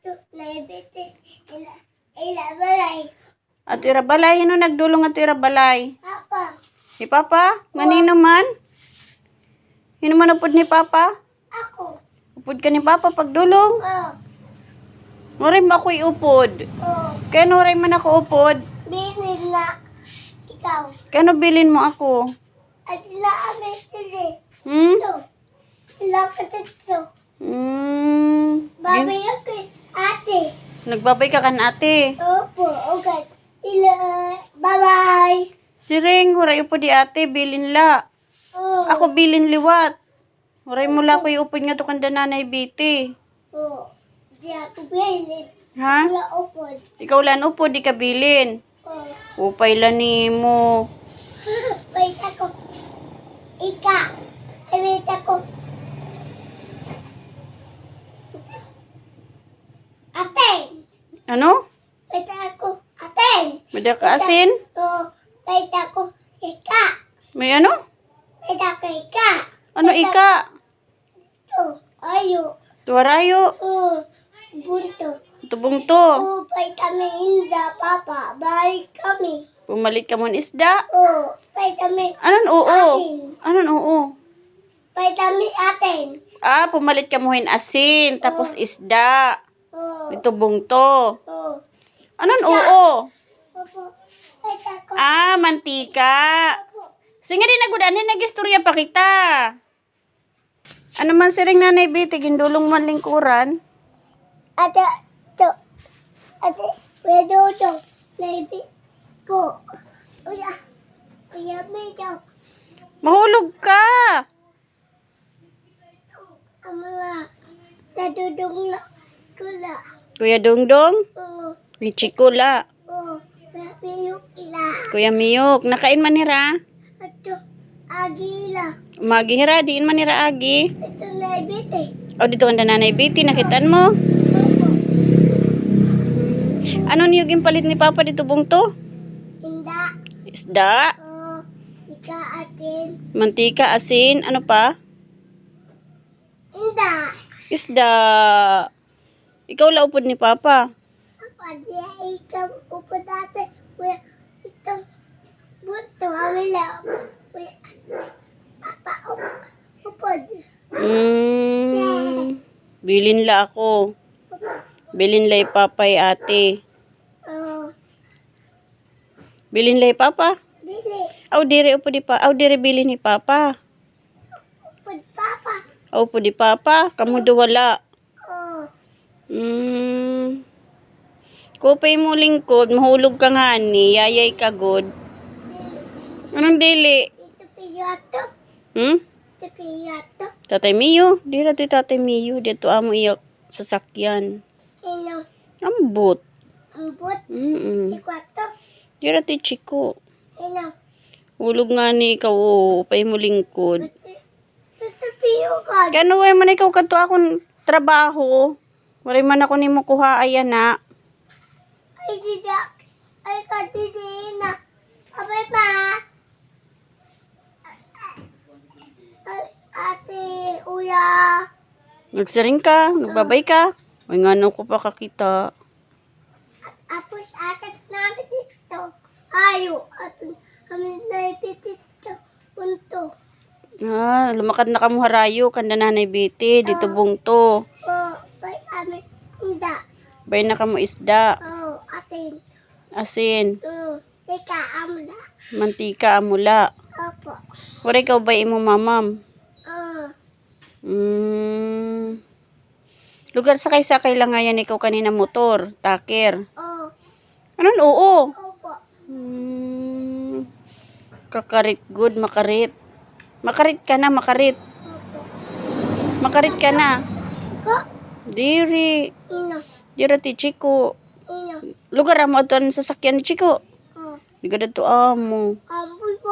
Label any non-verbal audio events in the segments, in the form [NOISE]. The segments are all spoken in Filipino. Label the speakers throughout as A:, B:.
A: Ato, naibiti. Ila, ila, balay.
B: At irabalay, hino nagdulong at irabalay?
A: Apa,
B: Ni Papa? Manino man? Hino man upod ni Papa?
A: ako.
B: Upod ka ni Papa pagdulong?
A: Oh,
B: Nuray mo ako'y upod.
A: oh.
B: Kaya nuray man ako upod.
A: Binil na. Ikaw.
B: Kaya bilin mo ako.
A: At ila, amin sili.
B: Hmm?
A: Ito. Ila ka dito.
B: Hmm.
A: Babay ako eh. Ate.
B: Nagbabay ka kan ate.
A: Opo, okay. Ila, bye-bye.
B: Si Ring, huray upo di ate, bilin la.
A: Oh.
B: Ako bilin liwat. Huray mo la ko upod nga to kanda nanay biti.
A: Oh. Di ako bilin.
B: Ha?
A: Wala upod.
B: Ikaw lan upo, di ka bilin.
A: Oh.
B: Upay la ni mo. [LAUGHS]
A: Wait ako. Ika. Wait ako. Wait ako. Ateng.
B: Mada ka asin?
A: Wait ako. Ika.
B: May ano?
A: Wait ako. Ika.
B: Ano ika?
A: To. Ayo.
B: Tuwarayo.
A: Oh. Bunto.
B: Tubong to.
A: Wait kami inda, papa. Balik kami.
B: Pumalit ka mo isda.
A: Wait kami.
B: Anon oo?
A: Asin.
B: Anon oo?
A: Wait kami atin.
B: Ah, pumalit ka mo asin, tapos isda.
A: Oh.
B: Tubong to.
A: Oh.
B: Anon oo? Ah, mantika. Sige din nagudanin, nag-istorya pa kita. Ano man siring nanay Biti, gindulong man lingkuran.
A: Ate, to. Ate, pwede to. Maybe ko. Uya. Uya, may daw.
B: Mahulog ka.
A: Kamala. Nadudong na. Kula.
B: Kuya Dongdong,
A: Oh.
B: Ni Chikula,
A: Oh. Napiyok ila.
B: Kuya Miyok, nakain manira.
A: Ato. Agila.
B: Umagihira, diin manira agi.
A: Ito na ibite.
B: O dito ang nanay Biti, nakitaan mo.
A: Opo.
B: Ano niyo gimpalit ni Papa dito bong to?
A: Inda.
B: Isda,
A: Oh. Ika atin.
B: mantika, asin, ano pa?
A: Inda.
B: Isda. Ikaw laupod ni Papa.
A: Apa dia ikan upo dati. Kuya, ito. Bunto. Amila. Kuya. Apa upo. Upod.
B: Hmm. Bilin la ako. Bilin lay papay ate.
A: Oh.
B: Bilin lay papa.
A: Dili.
B: Aw dire upo di pa. Aw dire bilin ni papa.
A: Upod papa.
B: Aw upo di papa. Kamu do wala.
A: Oh.
B: Hmm. Kupay mo lingkod, mahulog ka nga ni, yayay ka good. Anong dili?
A: Ito piyato.
B: Hmm?
A: Ito piyato.
B: Tatay Miyo, di ra tatay Miyo, dito amo iyak sasakyan.
A: Ino.
B: Ambot.
A: Ambot.
B: Mm.
A: Ikwato.
B: Di ra chiko.
A: Ino.
B: Hulog nga ni ikaw, oh, upay mo lingkod.
A: Ito piyukan.
B: Kano way man ikaw kadto akong trabaho. Wala man ako nimo kuha ayan na.
A: Didak. Ay, kadidi na. Abay pa. Ate, uya.
B: Nagsiring ka, nagbabay ka. Ay nga no ko pa kakita.
A: Apos akat namin dito. Ayo. At kami na ipitito. Punto.
B: Ah, lumakad na kamo harayo kanda nanay biti dito bungto.
A: Oh, bay amin. Hindi.
B: Bay na kamo isda,
A: Oh, atin.
B: asin,
A: Oh, teka, amla.
B: mantika, amula.
A: Opo.
B: Wala ikaw bay mo mamam.
A: Oh,
B: Mm. Lugar sa kay sakay lang nga yan ikaw kanina motor, taker.
A: oh.
B: Anon oo?
A: Opo.
B: Hmm. Kakarit good, makarit. Makarit ka na, makarit.
A: Opo.
B: Makarit ka na.
A: Ko,
B: Diri.
A: ino.
B: Dira ti Chico. Lugar mo ito sa sasakyan ni Chico.
A: Oh,
B: Di ka dito amo.
A: amboy ko.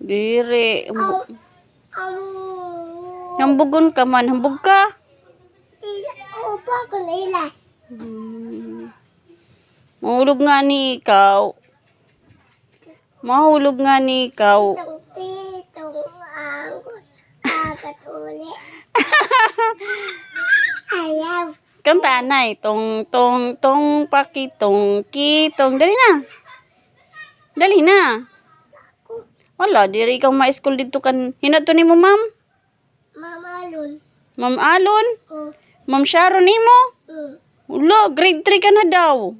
B: Diri.
A: Am,
B: Hambu-
A: am,
B: Hambugon ka man. Hambog ka.
A: Na ilas.
B: Hmm. Mahulog nga ni ikaw. Mahulog nga ni ikaw.
A: Pitong uli. [LAUGHS] Ayaw.
B: Kanta nay. Tong tong tong pakitong kitong. Dali na. Dali na. Wala, diri ikaw ma-school dito kan. Hinato ni mo, ma'am?
A: Mama Lul.
B: Ma'am Alon?
A: Oh.
B: Ma'am Sharon ni mo?
A: Mm.
B: Ulo, grade 3 ka na daw.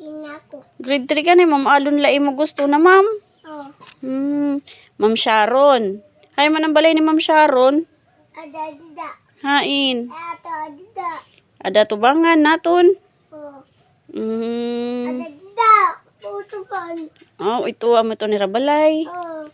A: Ina ko.
B: Grade 3 ka na, Ma'am Alon lai mo gusto na, ma'am.
A: Oh.
B: Hmm, Ma'am Sharon. Hay man ang balay ni Ma'am Sharon.
A: Ada dida.
B: Hain.
A: Ada dida.
B: Ada tubangan naton.
A: Oh.
B: Hmm.
A: Ada dida. Pan.
B: Oh, ito amo to ni Rabalay.
A: Oh.